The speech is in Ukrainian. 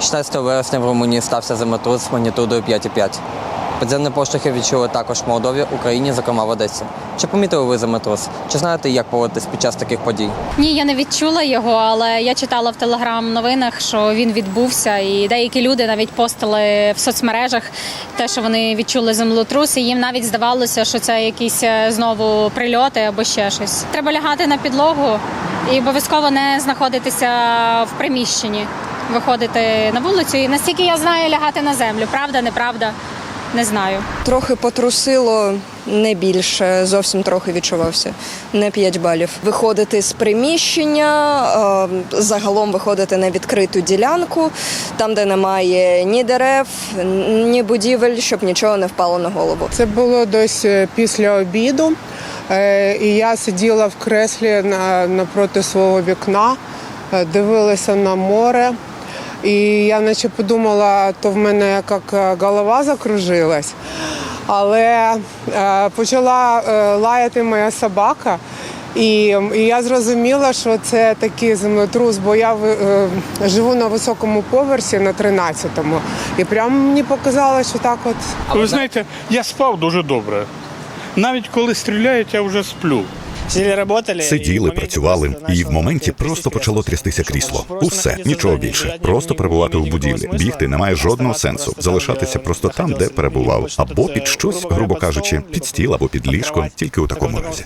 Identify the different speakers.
Speaker 1: 16 вересня в Румунії стався землетрус з магнітудою 5,5. Підземні поштовхи відчули також в Молдові, Україні, зокрема в Одесі. Чи помітили ви землетрус? Чи знаєте, як поводитись під час таких подій?
Speaker 2: Ні, я не відчула його, але я читала в телеграм-новинах, що він відбувся, і деякі люди навіть постили в соцмережах те, що вони відчули землетрус, і їм навіть здавалося, що це якісь е, знову прильоти або ще щось. Треба лягати на підлогу і обов'язково не знаходитися в приміщенні, виходити на вулицю. І наскільки я знаю, лягати на землю. Правда, неправда, не знаю.
Speaker 3: Трохи потрусило, не більше, зовсім трохи відчувався. Не 5 балів. Виходити з приміщення, е, загалом виходити на відкриту ділянку, там, де немає ні дерев, ні будівель, щоб нічого не впало на голову.
Speaker 4: Це було десь е, після обіду, і я сиділа в креслі на, напроти свого вікна, е, дивилася на море. І я наче подумала, то в мене як е, голова закружилась. Але е, почала е, лаяти моя собака, і, і я зрозуміла, що це такий землетрус, бо я е, живу на високому поверсі на 13-му. І прямо мені показалося, що так от
Speaker 5: Ви знаєте, я спав дуже добре. Навіть коли стріляють, я вже сплю.
Speaker 6: Сиділи, працювали, і в моменті просто почало трястися крісло. Усе, нічого більше. Просто перебувати в будівлі. Бігти немає жодного сенсу. Залишатися просто там, де перебував, або під щось, грубо кажучи, під стіл або під ліжко, тільки у такому разі.